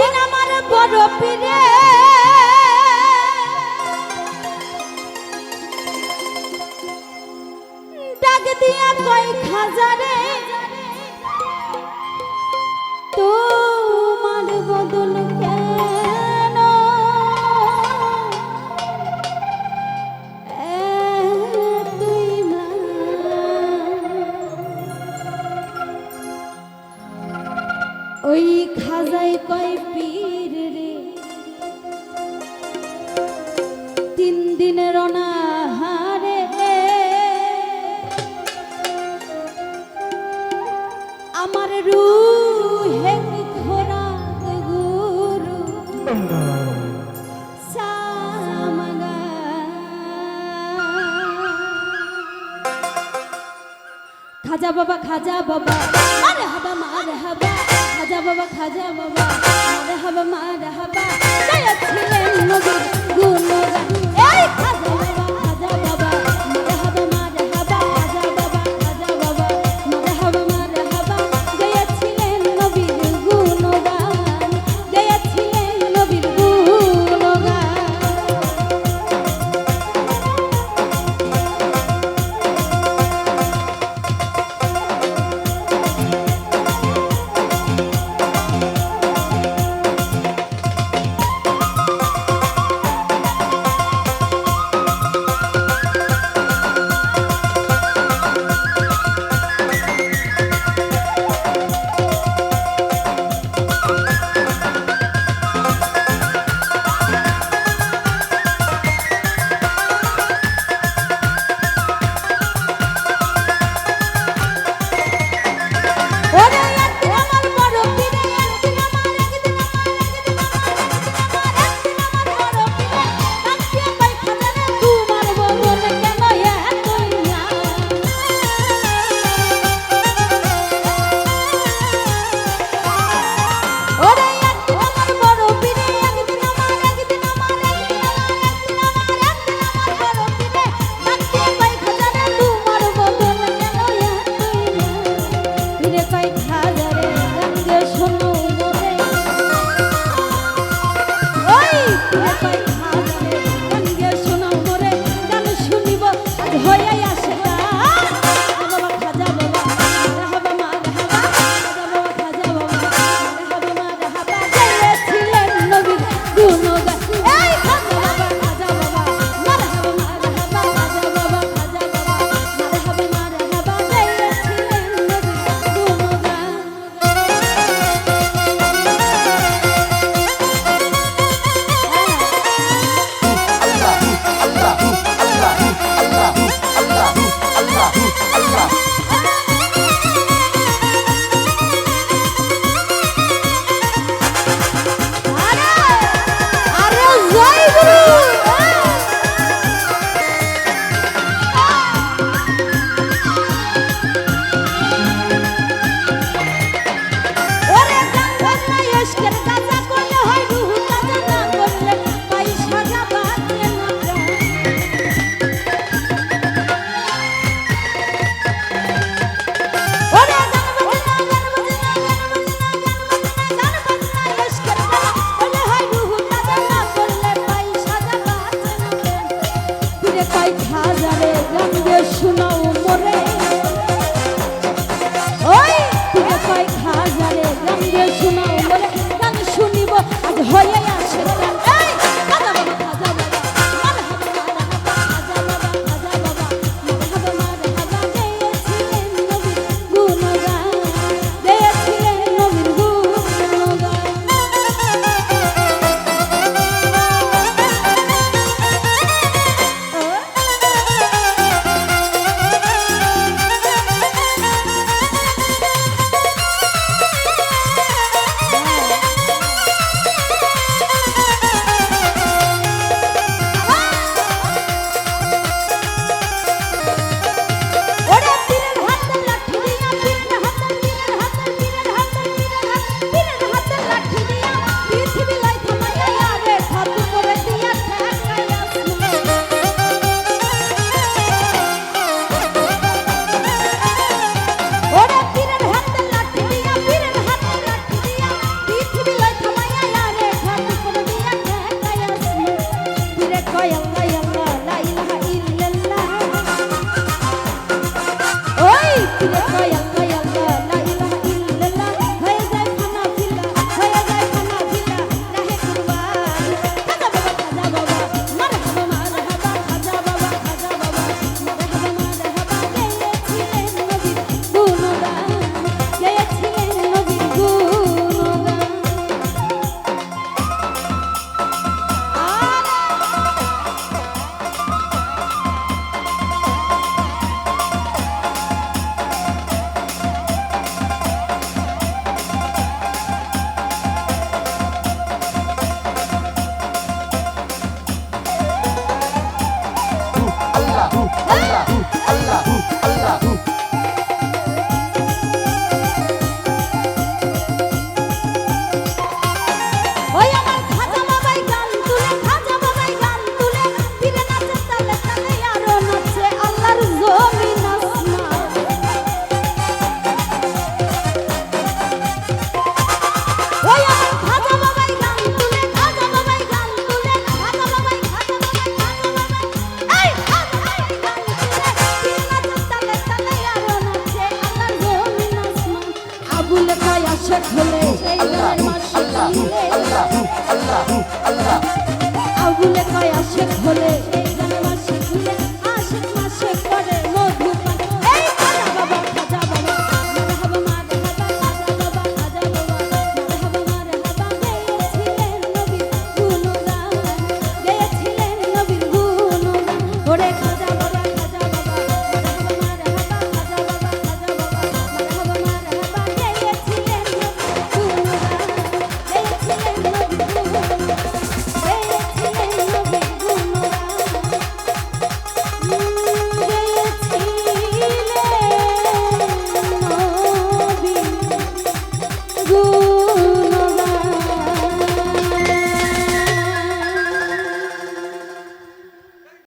সেদিন আমার বড় পীরে। ডাক দিয়া কয়েক হাজারে তোমার বদল ওই যায় কয় পীর রে। তিন দিনের অনা খাজা বাবা খাজা বাবা। আরে হাবা, মারে হাবা। খাজা বাবা খাজা বাবা। আরে হাবা, মারে হাবা। ছিলেন নবীর গুণগান। এই খাজা আসে খোলে আল্লাহ আল্লাহ আল্লাহ আল্লাহ আগুনে কয় আসে খোলে